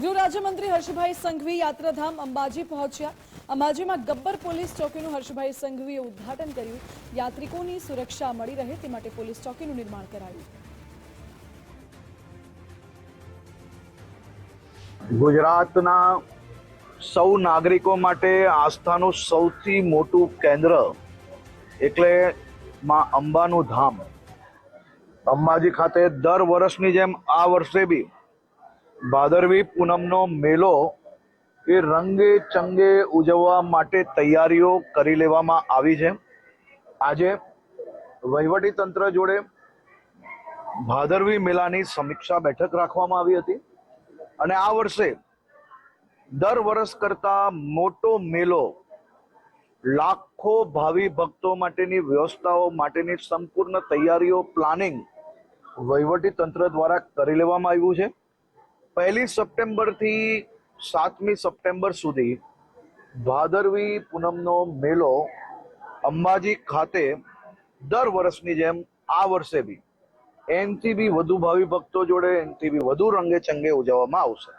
ગૃહ રાજ્યમંત્રી હર્ષભાઈ સંઘવી યાત્રાધામ અંબાજી પહોંચ્યા. અંબાજીમાં ગબ્બર પોલીસ ચોકીનું હર્ષભાઈ સંઘવીએ ઉદ્ઘાટન કર્યું. યાત્રિકોની સુરક્ષા મળી રહે તે માટે પોલીસ ચોકીનું નિર્માણ કરાયું. ગુજરાતના સૌ નાગરિકો માટે આસ્થાનું સૌથી મોટું કેન્દ્ર એટલે માં અંબાનું ધામ. અંબાજી ખાતે દર વર્ષની જેમ આ વર્ષે બી ભાદરવી પૂનમનો મેલો એ રંગે ચંગે ઉજવવા માટે તૈયારીઓ કરી લેવામાં આવી છે. આજે વહીવટી તંત્ર જોડે ભાદરવી મેલાની સમીક્ષા બેઠક રાખવામાં આવી હતી અને આ વર્ષે દર વર્ષ કરતા મોટો મેલો લાખો ભાવિ ભક્તો માટેની વ્યવસ્થાઓ માટેની સંપૂર્ણ તૈયારીઓ પ્લાનિંગ વહીવટી તંત્ર દ્વારા કરી લેવામાં આવ્યું છે. પહેલી સપ્ટેમ્બરથી સાતમી સપ્ટેમ્બર સુધી ભાદરવી પૂનમનો મેળો અંબાજી ખાતે દર વર્ષની જેમ આ વર્ષે બી. એનથી બી વધુ ભાવિ ભક્તો જોડે, એનથી બી વધુ રંગે ચંગે ઉજવવામાં આવશે.